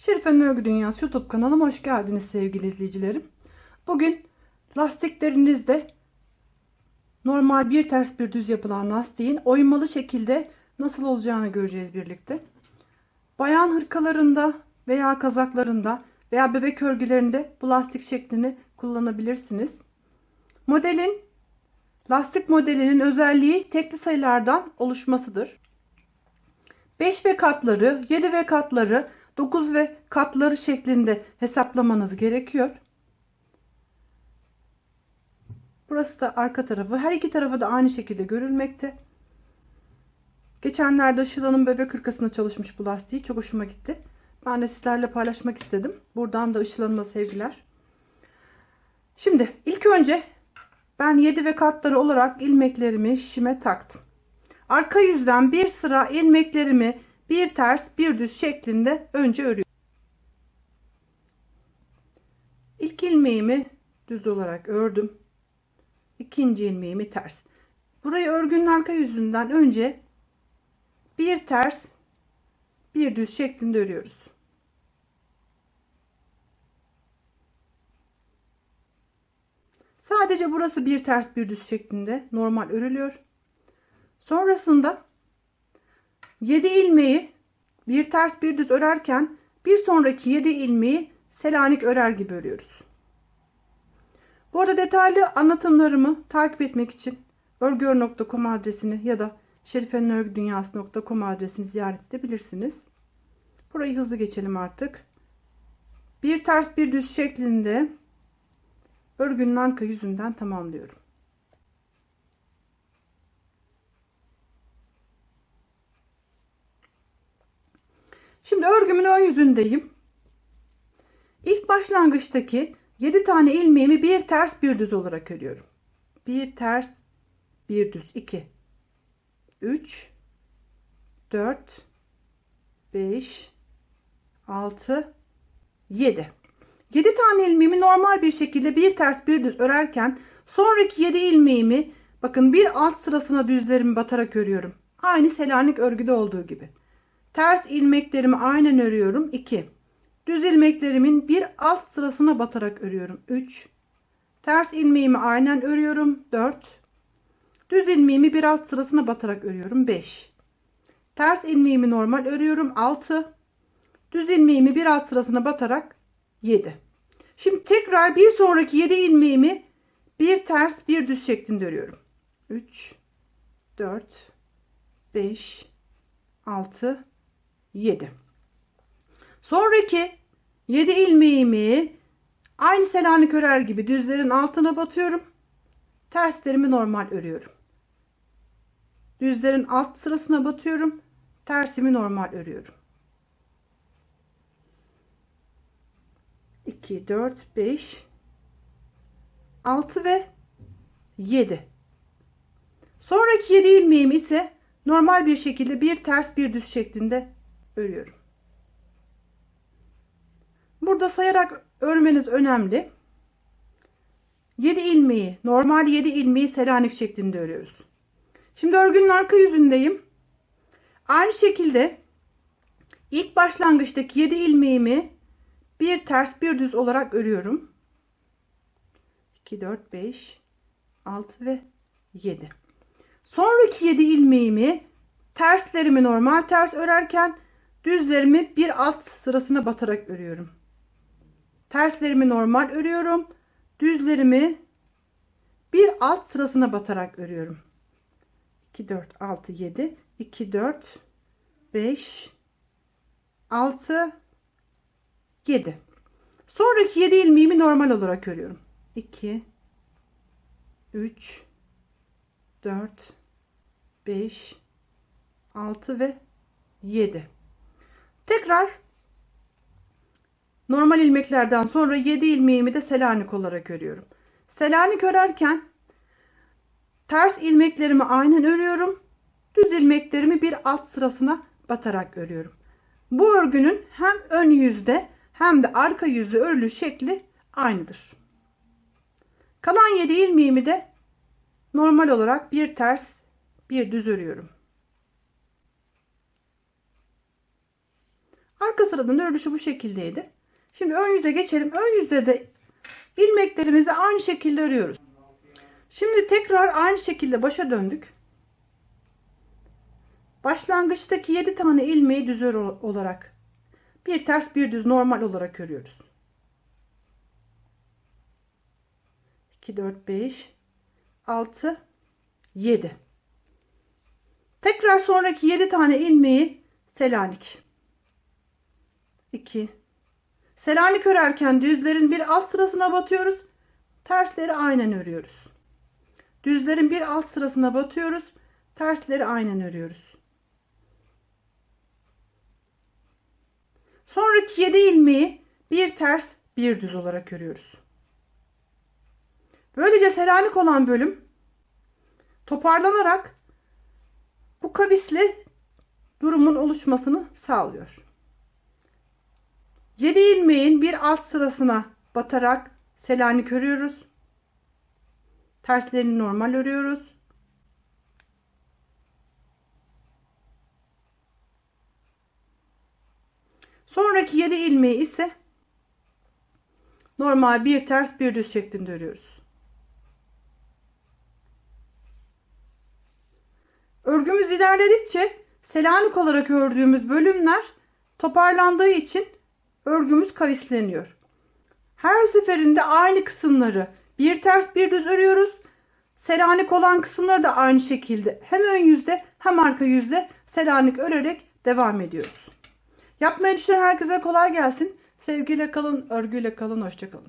Şerife'nin Örgü Dünyası YouTube kanalıma hoş geldiniz sevgili izleyicilerim. Bugün lastiklerinizde normal bir ters bir düz yapılan lastiğin oymalı şekilde nasıl olacağını göreceğiz birlikte. Bayan hırkalarında veya kazaklarında veya bebek örgülerinde bu lastik şeklini kullanabilirsiniz. Modelin lastik modelinin özelliği tekli sayılardan oluşmasıdır. 5 ve katları, 7 ve katları, 9 ve katları şeklinde hesaplamanız gerekiyor. Burası da arka tarafı. Her iki tarafı da aynı şekilde görülmekte. Geçenlerde Işıl Hanım bebek hırkasında çalışmış bu lastiği. Çok hoşuma gitti. Ben de sizlerle paylaşmak istedim. Buradan da Işıl Hanım'a sevgiler. Şimdi ilk önce ben 7 ve katları olarak ilmeklerimi şişime taktım. Arka yüzden bir sıra ilmeklerimi bir ters bir düz şeklinde önce örüyorum. İlk ilmeğimi düz olarak ördüm. İkinci ilmeğimi ters. Burayı örgünün arka yüzünden önce bir ters bir düz şeklinde örüyoruz. Sadece burası bir ters bir düz şeklinde normal örülüyor. Sonrasında 7 ilmeği bir ters bir düz örerken bir sonraki 7 ilmeği selanik örer gibi örüyoruz. Bu arada detaylı anlatımlarımı takip etmek için örgüör.com adresini ya da şerifenörgüdünyası.com adresini ziyaret edebilirsiniz. Burayı hızlı geçelim artık. Bir ters bir düz şeklinde örgünün arka yüzünden tamamlıyorum. Şimdi örgümün ön yüzündeyim. İlk başlangıçtaki 7 tane ilmeğimi bir ters bir düz olarak örüyorum. Bir ters bir düz 2 3 4 5 6 7 7 tane ilmeğimi normal bir şekilde bir ters bir düz örerken sonraki 7 ilmeğimi bakın bir alt sırasına düzlerimi batarak örüyorum. Aynı Selanik örgüde olduğu gibi. Ters ilmeklerimi aynen örüyorum. 2. Düz ilmeklerimin bir alt sırasına batarak örüyorum. 3. Ters ilmeğimi aynen örüyorum. 4. Düz ilmeğimi bir alt sırasına batarak örüyorum. 5. Ters ilmeğimi normal örüyorum. 6. Düz ilmeğimi bir alt sırasına batarak 7. Şimdi tekrar bir sonraki 7 ilmeğimi bir ters bir düz şeklinde örüyorum. 3 4 5 6 7 sonraki 7 ilmeğimi aynı selanik örer gibi düzlerin altına batıyorum. Terslerimi normal örüyorum. Düzlerin alt sırasına batıyorum. Tersimi normal örüyorum. 2 4 5 6 ve 7 sonraki 7 ilmeğimi ise normal bir şekilde bir ters bir düz şeklinde örüyorum. Burada sayarak örmeniz önemli. 7 ilmeği, normal 7 ilmeği selanik şeklinde örüyoruz. Şimdi örgünün arka yüzündeyim. Aynı şekilde ilk başlangıçtaki 7 ilmeğimi bir ters bir düz olarak örüyorum. 2 4 5 6 ve 7. Sonraki 7 ilmeğimi terslerimi normal ters örerken düzlerimi bir alt sırasına batarak örüyorum. Terslerimi normal örüyorum. Düzlerimi bir alt sırasına batarak örüyorum. 2 4 6 7 2 4 5 6 7 sonraki 7 ilmeğimi normal olarak örüyorum 2 3 4 5 6 ve 7 tekrar normal ilmeklerden sonra 7 ilmeğimi de selanik olarak örüyorum. Selanik örerken ters ilmeklerimi aynen örüyorum. Düz ilmeklerimi bir alt sırasına batarak örüyorum. Bu örgünün hem ön yüzde hem de arka yüzde örülü şekli aynıdır. Kalan 7 ilmeğimi de normal olarak bir ters bir düz örüyorum Arka sıranın örülüşü bu şekildeydi. Şimdi ön yüze geçelim. Ön yüzde de ilmeklerimizi aynı şekilde örüyoruz. Şimdi tekrar aynı şekilde başa döndük. Başlangıçtaki 7 tane ilmeği düz olarak bir ters bir düz normal olarak örüyoruz. 2 4 5 6 7 Tekrar sonraki 7 tane ilmeği Selanik 2 Selanik örerken düzlerin bir alt sırasına batıyoruz. Tersleri aynen örüyoruz. Düzlerin bir alt sırasına batıyoruz. Tersleri aynen örüyoruz. Sonraki 7 ilmeği bir ters bir düz olarak örüyoruz. Böylece Selanik olan bölüm toparlanarak bu kavisli durumun oluşmasını sağlıyor. 7 ilmeğin bir alt sırasına batarak Selanik örüyoruz. Terslerini normal örüyoruz. Sonraki 7 ilmeği ise normal bir ters bir düz şeklinde örüyoruz. Örgümüz ilerledikçe Selanik olarak ördüğümüz bölümler toparlandığı için örgümüz kavisleniyor. Her seferinde aynı kısımları bir ters bir düz örüyoruz. Selanik olan kısımları da aynı şekilde hem ön yüzde hem arka yüzde Selanik örerek devam ediyoruz. Yapmayı düşünen herkese kolay gelsin. Sevgiyle kalın, örgüyle kalın, hoşçakalın.